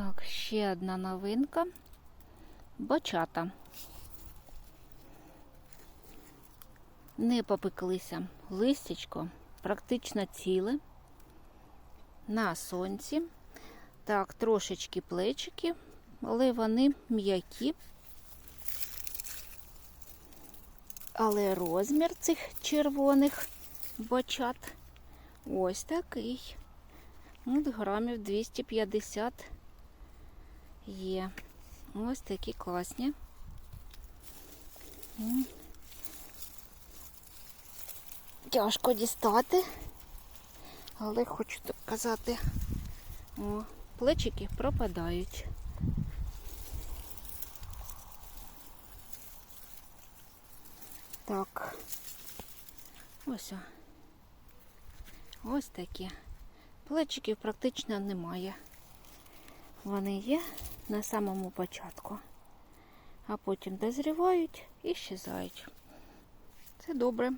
Так, ще одна новинка. Бачата. Не попеклися. Листячко практично ціле. На сонці. Так, трошечки плечики, але вони м'які. Але розмір цих червоних бачат ось такий. От грамів 250 є. Ось такі класні. Тяжко дістати, але хочу так казати, о, плечики пропадають. Так, ось. Ось такі. Плечиків практично немає. Вони є на самому початку, а потім дозрівають і щезають. Це добре.